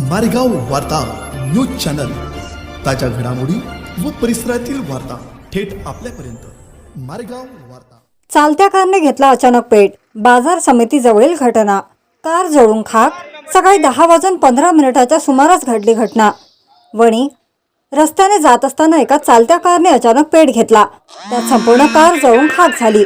मारेगाव वार्ता news channel. ताज्या घडामोडी व परिसरातील वार्ता थेट आपल्यापर्यंत. मारेगाव वार्ता. चालत्या कारने घेतला अचानक पेट. बाजार समितीजवळील घटना. कार जळून खाक. सकाळी दहा वाजून पंधरा मिनिटाच्या सुमारास घडली घटना. वणी. रस्त्याने जात असताना एका चालत्या कारने अचानक पेट घेतला. त्यात संपूर्ण कार जळून खाक झाली.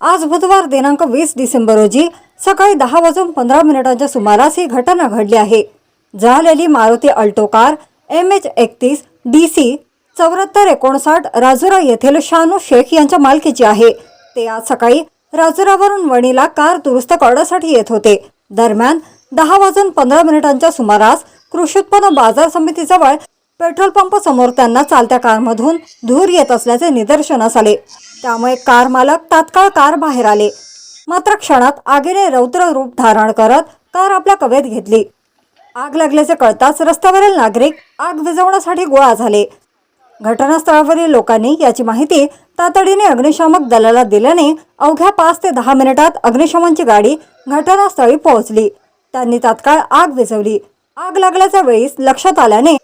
आज बुधवार दिनांक वीस डिसेंबर रोजी सकाळी दहा वाजून पंधरा मिनिटांच्या सुमारास ही घटना घडली आहे. झालेली Maruti Alto car M H एकतीस डी सी चौऱ्याहत्तर एकोणसाठ राजुरा येथील शानू शेख यांच्या मालकीची आहे. ते आज सकाळी राजुरावरून वणीला कार दुरुस्त करण्यासाठी येत होते. दरम्यान दहा वाजून पंधरा मिनिटांच्या सुमारास कृषी उत्पन्न बाजार समितीजवळ पेट्रोल पंप समोर त्यांना चालत्या कारमधून धूर येत असल्याचे निदर्शनास आले. त्यामुळे कार मालक तात्काळ कार बाहेर आले. मात्र क्षणात आगीने रौद्र रूप धारण करत कार आपल्या कवेत घेतली. आग लागल्याचे कळताच रस्त्यावरील नागरिक आग विझवण्यासाठी गोळा झाले. घटनास्थळावरील लोकांनी याची माहिती तातडीने अग्निशामक दलाला दिल्याने अवघ्या पाच ते दहा मिनिटात अग्निशमनची गाडी घटनास्थळी पोहोचली. त्यांनी तात्काळ आग विझवली. आग लागल्याच्या वेळीस लक्षात आल्याने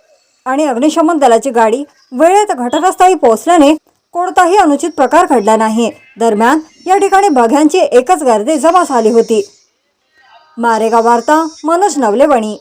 आणि अग्निशमन दलाची गाडी वेळेत घटनास्थळी पोहोचल्याने कोणताही अनुचित प्रकार घडला नाही. दरम्यान या ठिकाणी बघ्यांची एकच गर्दी जमा झाली होती. मारेगाव वार्ता मनोज नवलेवणी.